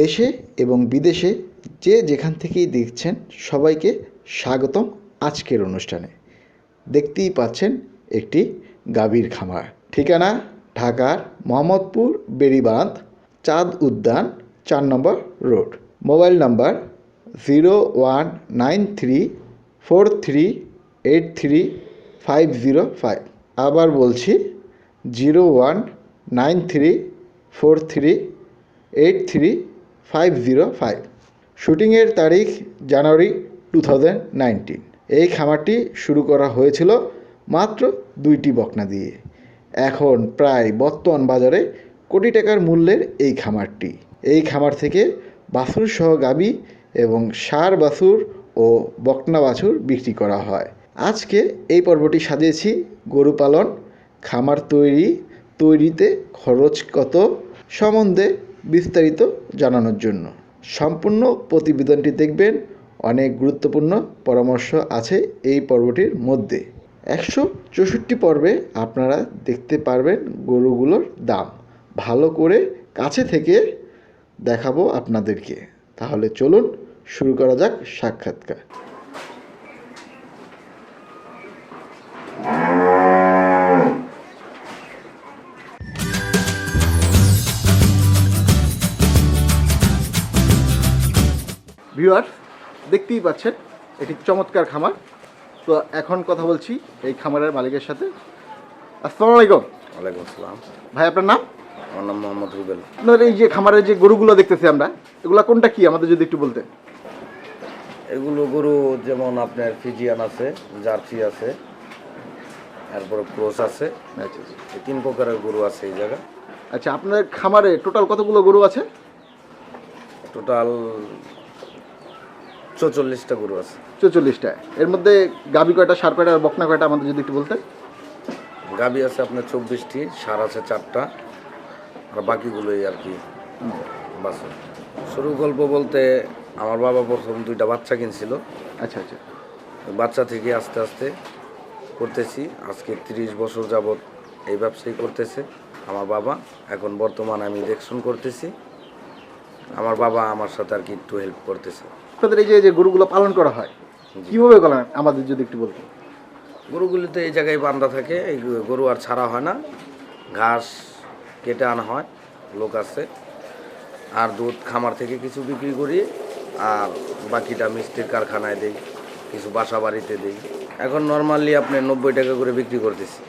দেশে এবং বিদেশে যে যেখান থেকেই দেখছেন সবাইকে স্বাগতম আজকের অনুষ্ঠানে। দেখতেই পাচ্ছেন একটি গাভীর খামার। ঠিকানা ঢাকার মোহাম্মদপুর বেড়িবাঁধ, চাঁদ উদ্যান, চার নম্বর road. Mobile number zero one nine three four three eight three five zero five. আবার বলছি zero one nine three four three eight three five zero five শুটিংয়ের তারিখ জানুয়ারি টু থাউজেন্ড নাইনটিন এই খামারটি শুরু করা হয়েছিল মাত্র দুইটি বকনা দিয়ে। এখন প্রায় বর্তমান বাজারে কোটি টাকার মূল্যের এই খামারটি। এই খামার থেকে বাছুর সহ গাবি এবং সার বাছুর ও বকনা বাছুর বিক্রি করা হয়। আজকে এই পর্বটি সাজিয়েছি গরু পালন, খামার তৈরি, তৈরিতে খরচ কত, সম্বন্ধে বিস্তারিত জানানোর জন্য। সম্পূর্ণ প্রতিবেদনটি দেখবেন। অনেক গুরুত্বপূর্ণ পরামর্শ আছে এই পর্বটির মধ্যে। একশো চৌষট্টি পর্বে আপনারা দেখতে পারবেন গরুগুলোর দাম। ভালো করে কাছে থেকে দেখাবো আপনাদেরকে। তাহলে চলুন শুরু করা যাক সাক্ষাৎকার। ভিউয়ার দেখতেই পাচ্ছেন এটি চমৎকার খামার। তো এখন কথা বলছি এই খামারের মালিকের সাথে। আসসালামু আলাইকুম। ওয়ালাইকুম আসসালাম। ভাই আপনার নাম? আমার নাম মোহাম্মদ রুবেল। আপনার এই যে খামারের যে গরুগুলো দেখতেছি আমরা এগুলো কোনটা কি? আমাদের যদি একটু বলতেন। এগুলো গরু যেমন আপনার ফিজিয়ান আছে জার্সি আছে তারপরে ক্রোস আছে। আচ্ছা আচ্ছা। এই তিন প্রকারের গরু আছে এই জায়গা আচ্ছা আপনার খামারে টোটাল কতগুলো গরু আছে? টোটাল চৌচল্লিশটা গরু আছে। চৌচল্লিশটা। এর মধ্যে গাবি কয়টা সার কয়টা আর বকনা কয়টা আমাদের যদি একটু বলতেন? গাবি আছে আপনার চব্বিশটি সার আছে চারটা আর বাকিগুলোই আর কি বাসে শুরু গল্প বলতে আমার বাবা প্রথম দুইটা বাচ্চা কিনছিল। আচ্ছা আচ্ছা। বাচ্চা থেকে আস্তে আস্তে করতেছি। আজকে তিরিশ বছর যাবৎ এই ব্যবসায়ী করতেছে আমার বাবা। এখন বর্তমানে আমি দেখশন করতেছি। আমার বাবা আমার সাথে আর কি একটু হেল্প করতেছে। আপনাদের এই যে যে গরুগুলো পালন করা হয় কীভাবে করেন আমাদের যদি একটু বলতেন? গরুগুলিতে এই জায়গায় বান্ধা থাকে এই গরু আর ছাড়া হয় না। ঘাস কেটে আনা হয় লোক আছে। আর দুধ খামার থেকে কিছু বিক্রি করি আর বাকিটা মিষ্টির কারখানায় দেই কিছু বাসা বাড়িতে দেই। এখন নর্মালি আপনি নব্বই টাকা করে বিক্রি করতেছি।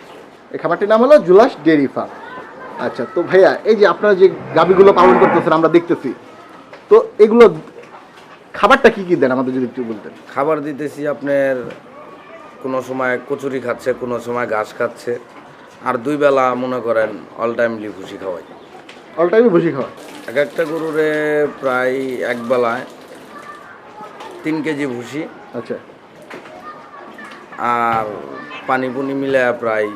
এই খামারটির নাম হলো জুলাস ডেয়ারি ফার্ম। আচ্ছা তো ভাইয়া এই যে আপনারা যে গাবিগুলো পালন করতেছেন আমরা দেখতেছি। তো এগুলো খাবারটা কি কি দেন? আমাদের যদি একটু বলতেন। খাবার দিতেছি আপনার কোনো সময় কচুরি খাচ্ছে কোনো সময় ঘাস খাচ্ছে। আর দুই বেলা মনে করেন অল টাইমলি ভুসি খাওয়াই। অল টাইমে ভুসি খাওয়া? এক একটা গরুরে প্রায় এক বেলায় তিন কেজি ভুসি। আচ্ছা। আর পানি পুনি মিলে প্রায়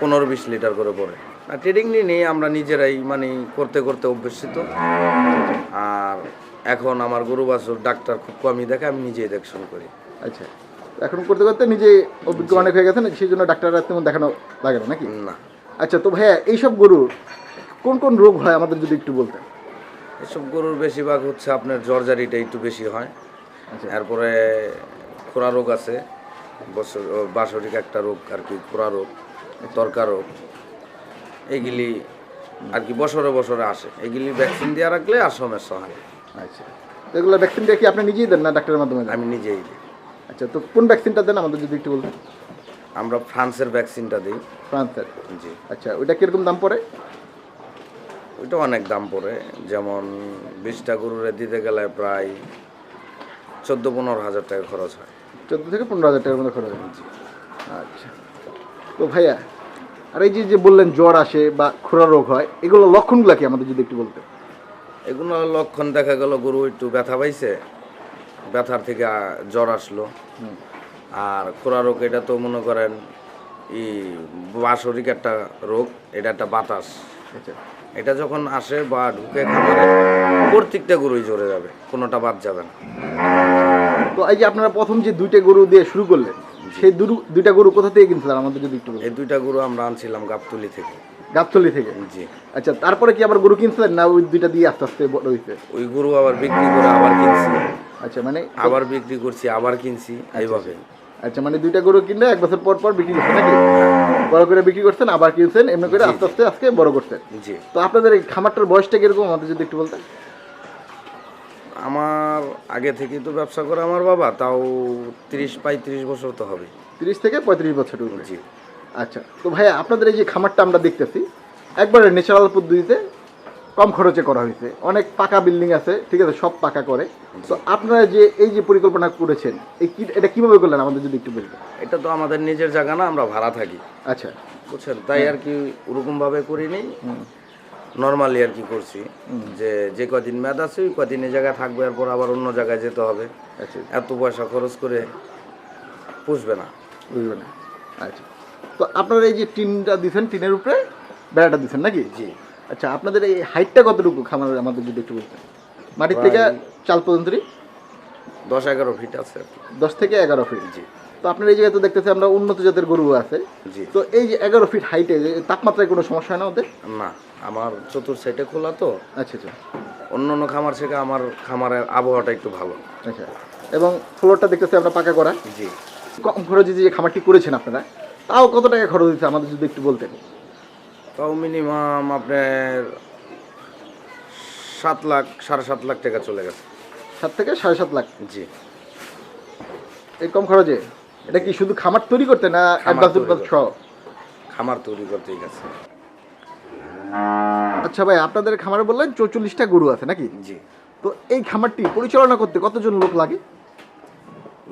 পনেরো বিশ লিটার করে পড়ে। আর ট্রেডিং নিয়ে আমরা নিজেরাই মানে করতে করতে অভ্যসিত। আর এখন আমার গরু বাছুর ডাক্তার খুব কমই দেখে আমি নিজেই দেখশন করি। আচ্ছা। এখন করতে করতে নিজে অভিজ্ঞ অনেক হয়ে গেছেন সেই জন্য ডাক্তাররা তেমন দেখানো লাগে না নাকি? না। আচ্ছা তো ভাইয়া এইসব গরুর কোন কোন রোগ হয় আমাদের যদি একটু বলতেন? এসব গরুর বেশিরভাগ হচ্ছে আপনার জর্জারিটা একটু বেশি হয়। আচ্ছা। এরপরে খোরা রোগ আছে বছর বাসরিক একটা রোগ আর কি খোরা রোগ তরকা রোগ এগুলি আর কি বছরে বছরে আসে। এগুলি ভ্যাকসিন দেওয়া রাখলে আর সমস্যা হয় না। আচ্ছা। এগুলো ভ্যাকসিনটা কি আপনি নিজেই দেন না ডাক্তারের মাধ্যমে আমি নিজেই দিই। আচ্ছা তো কোন ভ্যাকসিনটা দেন আমাদের যদি একটু বলতেন? আমরা ফ্রান্সের ভ্যাকসিনটা দিই। ফ্রান্সের? জি। আচ্ছা ওইটা কীরকম দাম পড়ে? ওইটা অনেক দাম পড়ে। যেমন বিশটা গরুরে দিতে গেলে প্রায় চোদ্দ পনেরো হাজার টাকা খরচ হয়। চোদ্দ থেকে পনেরো হাজার টাকার মধ্যে খরচ হয়। আচ্ছা। তো ভাইয়া আর এই যে যে বললেন জ্বর আসে বা খোরা রোগ হয় এগুলো লক্ষণগুলো কি আমাদের যদি একটু বলতেন? এগুলো লক্ষণ দেখা গেল গরু একটু ব্যথা পাইছে। ব্যথার থেকে জ্বর আসলো। আর খোরা রোগ এটা তো মনে করেন ই বাসরিক একটা রোগ এটা একটা বাতাস। আচ্ছা। এটা যখন আসে বা ঢুকে খামারে প্রত্যেকটা গরুই জ্বরে যাবে কোনোটা বাদ যাবে না। তো এই যে আপনারা প্রথম যে দুইটা গরু দিয়ে শুরু করলেন সেই দুইটা গরু কোথা থেকে কিনছিলেন? আমাদের যদি একটু এই দুইটা গরু আমরা আনছিলাম গাবতুলি থেকে। গাবতলি থেকে? জি। আচ্ছা তারপরে কি আবার গরু কিনছিলেন না ওই দুইটা দিয়ে আস্তে আস্তে বড় হয়েছে ওই গরু আবার বিক্রি করে আবার কিনছি। আচ্ছা মানে আবার বিক্রি করছি আবার কিনছি এইভাবে। আচ্ছা মানে দুইটা গরু কিনলে এক বছর পর পর বিক্রি করছেন নাকি? বড় করে বিক্রি করছেন আবার কিনছেন এমনি করে আস্তে আস্তে আজকে বড় করছেন। জি। তো আপনাদের এই খামারটার বয়সটা কীরকম আমাদের যদি একটু বলতেন? আমার আগে থেকে তো ব্যবসা করে আমার বাবা তাও তিরিশ পঁয়ত্রিশ বছর তো হবে। তিরিশ থেকে পঁয়ত্রিশ বছর জি। আচ্ছা তো ভাইয়া আপনাদের এই যে খামারটা আমরা দেখতেছি একবারে ন্যাচারাল পদ্ধতিতে কম খরচে করা হয়েছে। অনেক পাকা বিল্ডিং আছে ঠিক আছে সব পাকা করে। তো আপনারা যে এই যে পরিকল্পনা করেছেন এই কি এটা কীভাবে করলেন আমাদের যদি একটু বলতেন? এটা তো আমাদের নিজের জায়গা না আমরা ভাড়া থাকি। আচ্ছা। বুঝছেন? তাই আর কি ওরকমভাবে করিনি। নর্মালি আর কি করছি যে যে কদিন মেয়াদ আছে ওই কদিন এই জায়গায় থাকবে এরপর আবার অন্য জায়গায় যেতে হবে। আচ্ছা। এত পয়সা খরচ করে পুষবে না। বুঝবে না। আচ্ছা। তো আপনারা এই যে টিনটা দিচ্ছেন টিনের উপরে বেড়াটা দিচ্ছেন নাকি? জি। আচ্ছা আপনাদের এই হাইটটা কতটুকু খামারের আমাদের যদি একটু বলতেন? মাটির থেকে চাল পর্যন্তই? দশ এগারো ফিট আছে দশ থেকে এগারো ফিট জি। তো আপনার এই জায়গায় তো দেখতেছি আমরা উন্নত জাতের গরু আছে। জি। তো এই যে এগারো ফিট হাইটে তাপমাত্রায় কোনো সমস্যা হয় না ওদের? না আমার চতুর সাইডে খোলা তো। আচ্ছা আচ্ছা। অন্য অন্য খামার থেকে আমার খামারের আবহাওয়াটা একটু ভালো। আচ্ছা। এবং ফ্লোরটা দেখতেছি আমরা পাকা করা। জি। কম খরচে যে খামারটি করেছেন আপনারা? তাও কত টাকা খরচ হয়েছে? আমাদের যদি একটু বলতেন। তাও মিনিমাম আপনার সাত লাখ সাড়ে সাত লাখ টাকা চলে গেছে। সাত থেকে সাড়ে সাত লাখ? জি। এই কম খরচে? এটা কি শুধু খামার তৈরি করতে না অ্যাডভান্স তৈরি অ্যাডভান্স সহ? খামার তৈরি করতেই গেছে। আচ্ছা ভাই আপনাদের খামারে বললেন চৌচল্লিশটা গরু আছে নাকি? জি। তো এই খামারটি পরিচালনা করতে কতজন লোক লাগে?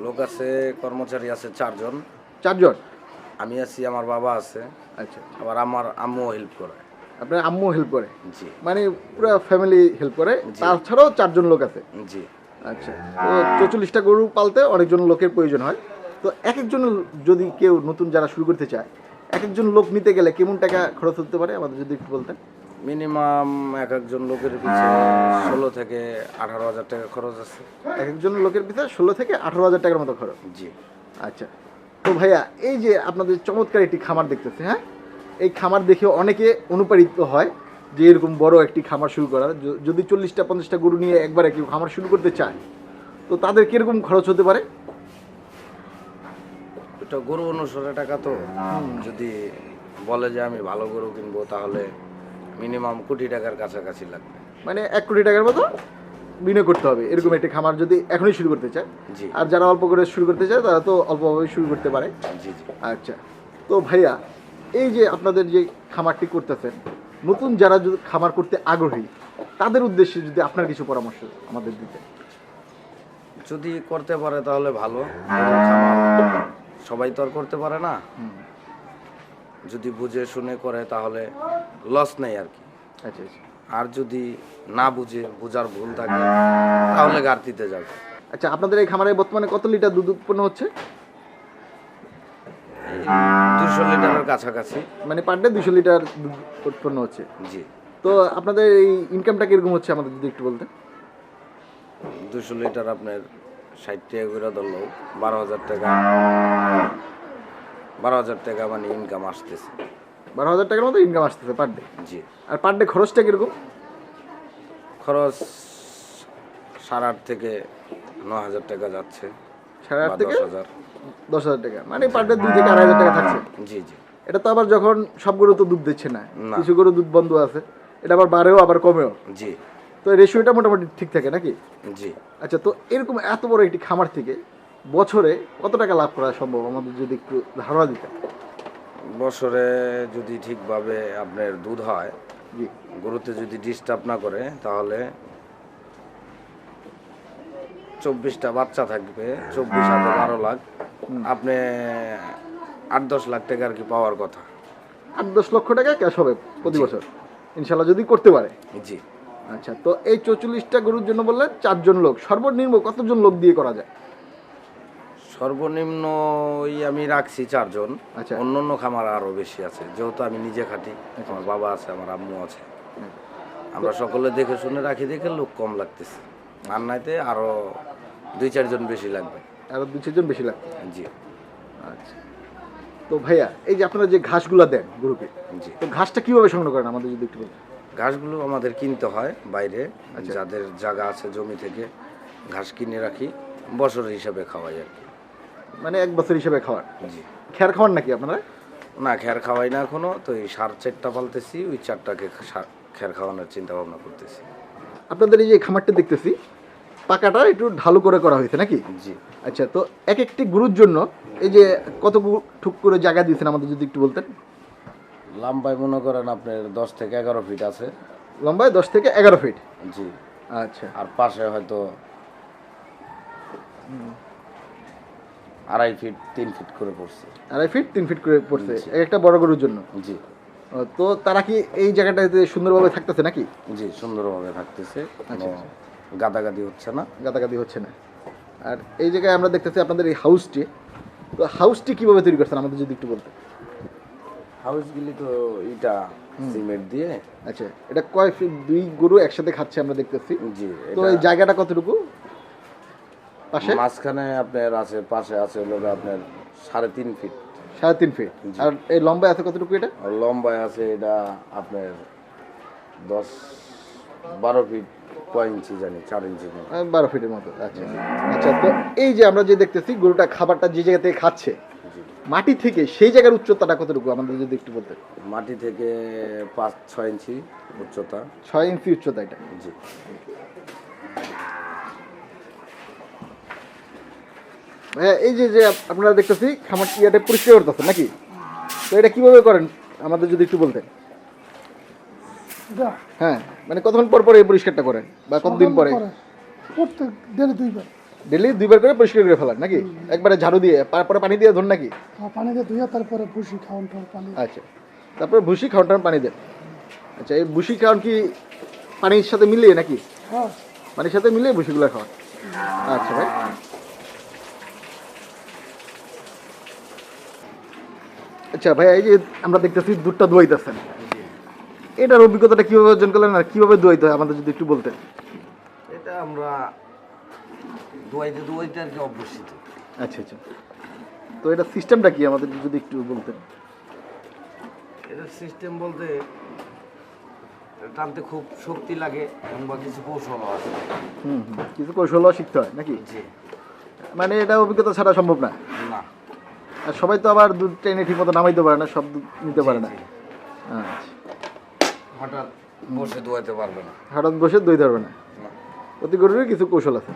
লোক আছে কর্মচারী আছে চারজন। চারজন? আমি আছি আমার বাবা আছে। আচ্ছা। আবার আমার আম্মুও হেল্প করে। আপনার আম্মু হেল্প করে? জি। মানে পুরো ফ্যামিলি হেল্প করে। তাছাড়াও চারজন লোক আছে? জি। আচ্ছা। তো চৌচল্লিশটা গরু পালতে অনেকজন লোকের প্রয়োজন হয়। তো এক একজন যদি কেউ নতুন যারা শুরু করতে চায় এক একজন লোক নিতে গেলে কেমন টাকা খরচ হতে পারে? আমাদের যদি একটু বলতেন। মিনিমাম এক একজন লোকের পিছনে ষোলো থেকে আঠারো হাজার টাকা খরচ আছে। এক একজন লোকের পিছনে ষোলো থেকে আঠারো হাজার টাকার মতো খরচ। জি। আচ্ছা। তো ভাইয়া এই যে আপনাদের চমৎকার একটি খামার দেখতেছে হ্যাঁ? এই খামার দেখে অনেকে অনুপ্রাণিত হয় যে এরকম বড় একটি খামার শুরু করার। যদি চল্লিশটা পঞ্চাশটা গরু নিয়ে একবারে কেউ খামার শুরু করতে চায় তো তাদের কীরকম খরচ হতে পারে? এটা গরু অনুসারে টাকা তো। যদি বলে যে আমি ভালো গরু কিনবো তাহলে মিনিমাম কোটি টাকার কাছাকাছি লাগবে। মানে এক কোটি টাকার মতো? বিনিয়োগ করতে হবে। এরকম একটি খামার যদি এখনই শুরু করতে চায়। আর যারা অল্প করে শুরু করতে চায় তারা তো অল্পভাবে শুরু করতে পারে। জি জি। আচ্ছা। তো ভাইয়া এই যে আপনাদের যে খামারটি করতেছেন নতুন যারা যদি খামার করতে আগ্রহী তাদের উদ্দেশ্যে যদি আপনার কিছু পরামর্শ আমাদের দিতে। যদি করতে পারে তাহলে ভালো। সবাই তো আর করতে পারে না। যদি বুঝে শুনে করে তাহলে লস নেই আর কি। আচ্ছা আচ্ছা। আর যদি না বুঝে বোঝার ভুল থাকে তাহলে ঘাটতিতে যাবে। আচ্ছা আপনাদের এই খামারে বর্তমানে কত লিটার দুধ উৎপন্ন হচ্ছে? দুশো লিটারের কাছাকাছি। মানে পার ডে দুশো লিটার দুধ উৎপন্ন হচ্ছে। জি। তো আপনাদের এই ইনকামটা কীরকম হচ্ছে আমাদের যদি একটু বলতেন? দুশো লিটার আপনার ষাট টাকা করে ধরলো বারো হাজার টাকা। বারো হাজার টাকা মানে ইনকাম আসতেছে। বারো হাজার টাকার মতো ইনকাম আসতেছে পার ডে জি। আর পার ডে খরচটা কীরকম? খরচ সাড়ে আট থেকে ন হাজার টাকা যাচ্ছে সাড়ে আট থেকে দশ হাজার। দশ হাজার টাকা। মানে পার ডে দুই থেকে আড়াই হাজার টাকা থাকছে। জি জি। এটা তো আবার যখন সব গরু তো দুধ দিচ্ছে না। কিছু গরু দুধ বন্ধ আছে। এটা আবার বাড়েও আবার কমেও। জি। তো রেশিওটা মোটামুটি ঠিক থাকে নাকি? জি। আচ্ছা তো এরকম এত বড় একটি খামার থেকে বছরে কত টাকা লাভ করা সম্ভব? আমাদের যদি একটু ধারণা দিতেন। বছরে যদি ঠিকভাবে আপনার দুধ হয় গরুতে যদি ডিস্টার্ব না করে তাহলে চব্বিশটা বাচ্চা থাকবে চব্বিশ হাতে বারো লাখ। আপনি আট দশ লাখ টাকা আর কি পাওয়ার কথা? আট দশ লক্ষ টাকা ক্যাশ হবে প্রতি বছর। ইনশাল্লাহ যদি করতে পারে। জি। আচ্ছা তো এই চৌচল্লিশটা গরুর জন্য বললেন চারজন লোক। সর্বনিম্ন কতজন লোক দিয়ে করা যায়? সর্বনিম্ন ওই আমি রাখছি চারজন। আচ্ছা। অন্য অন্য খামার আরও বেশি আছে। যেহেতু আমি নিজে খাটি আমার বাবা আছে আমার আম্মু আছে। আমরা সকলে দেখে শুনে রাখি দেখে লোক কম লাগতেছে। আর নাইতে আরও দুই চারজন বেশি লাগবে। আরও দু চারজন বেশি লাগবে? জি। আচ্ছা। তো ভাইয়া এই যে আপনারা যে ঘাসগুলো দেন গ্রুপে জি। তো ঘাসটা কীভাবে সংগ্রহ করেন? আমাদের যদি একটু বলেন। ঘাসগুলো আমাদের কিনতে হয় বাইরে। আচ্ছা। যাদের জায়গা আছে জমি থেকে ঘাস কিনে রাখি বছর হিসাবে খাওয়াই আর কি। মানে এক বছর হিসেবে খাওয়ার। জি খেয়ার খাওয়ান নাকি আপনারা? না খ্যার খাওয়াই না এখনও। তো এই সার চারটা পালতেছি ওই চারটাকে খ্যার খাওয়ানোর চিন্তা ভাবনা করতেছি। আপনাদের এই যে খামারটা দেখতেছি পাকাটা একটু ঢালু করে করা হয়েছে নাকি? জি। আচ্ছা তো এক একটি গরুর জন্য এই যে কত ঠুক করে জায়গা দিয়েছেন আমাদের যদি একটু বলতেন? লাম্বায় মনে করেন আপনার দশ থেকে এগারো ফিট আছে। লম্বায় দশ থেকে এগারো ফিট জি। আচ্ছা। আর পাশে হয়তো আড়াই ফিট তিন ফিট করে পড়ছে। আড়াই ফিট তিন ফিট করে পড়ছে। একটা বড় গরুর জন্য? জি। তো তারা কি এই জায়গাটাতে সুন্দরভাবে থাকতেছে নাকি? জি সুন্দরভাবে থাকতেছে। আচ্ছা, গাদাগাদি হচ্ছে না। গাদাগাদি হচ্ছে না। আর এই জায়গায় আমরা দেখতেছি আপনাদের এই হাউসটি তো হাউসটি কীভাবে তৈরি করছেন? আমাদের যদি একটু বলতে হাউসগুলি তো ইটা সিমেন্ট দিয়ে। আচ্ছা এটা কয় ফিট দুই গরু একসাথে খাচ্ছে আমরা দেখতেছি। জি তো এই জায়গাটা কতটুকু? পাশে? মাঝখানে আপনার আছে পাশে আছে হলো আপনার সাড়ে তিন ফিট সাড়ে তিন ফিট আর এই লম্বায় আছে কতটুকু এটা? লম্বায় আছে এটা আপনার দশ বারো ফিট কয় ইঞ্চি জানি চার ইঞ্চি। বারো ফিটের মতো আচ্ছা। আচ্ছা তো এই যে আমরা যে দেখতেছি গরুটা খাবারটা যে জায়গা থেকে খাচ্ছে মাটি থেকে সেই জায়গার উচ্চতাটা কতটুকু আমাদের যদি একটু বলতে মাটি থেকে পাঁচ ছয় ইঞ্চি উচ্চতা। ছয় ইঞ্চি উচ্চতা এটা। জি। এই যে যে আপনারা দেখতেছি খামার ইয়াটা পরিষ্কার করতেছেন নাকি? তো এটা কীভাবে করেন? আমাদের যদি একটু বলতেন। হ্যাঁ মানে কতক্ষণ পর পর এই পরিষ্কারটা করেন? বা কতদিন পরে? পরে? প্রত্যেক দেড় দুইবার। ডেলি দুইবার করে পরিষ্কার করে ফেলান নাকি? একবারে ঝাড়ু দিয়ে তারপরে পানি দিয়ে ধরুন নাকি? আর পানি দিয়ে ধুয়ে তারপরে ভুসি খাওয়ান পানি আচ্ছা। তারপরে ভুসি খাওয়ান পানি দেন আচ্ছা এই ভুসি খাওয়ান কি পানির সাথে মিলিয়ে নাকি? হ্যাঁ। পানির সাথে মিলিয়ে ভুসিগুলো খাওয়ান? আচ্ছা ভাই। আচ্ছা ভাই এই যে আমরা দেখতেছি দুধটা দোয়াইতেছেন এটার অভিজ্ঞতাটা কীভাবে অর্জন করলেন আর কীভাবে দোয়াইতে হয় আমাদের যদি একটু বলতেন? এটা আমরা দুয়াইতে দুয়াইতে আর কি অভ্যসিত। আচ্ছা আচ্ছা। তো এটা সিস্টেমটা কি আমাদের যদি একটু বলতেন? এটার সিস্টেম বলতে টানতে খুব শক্তি লাগে এবং বা কিছু কৌশল আছে। হুম হুম। কিছু কৌশলও শিখতে হয় নাকি? জি। মানে এটা অভিজ্ঞতা ছাড়া সম্ভব না। আর সবাই তো আবার দুধ ট্রেনে ঠিক মতো নামাইতে পারে না সব দুধ নিতে পারে না। আচ্ছা। হঠাৎ বসে না। হঠাৎ বসে দই ধরবে না? অতি গরুরই কিছু কৌশল আছে।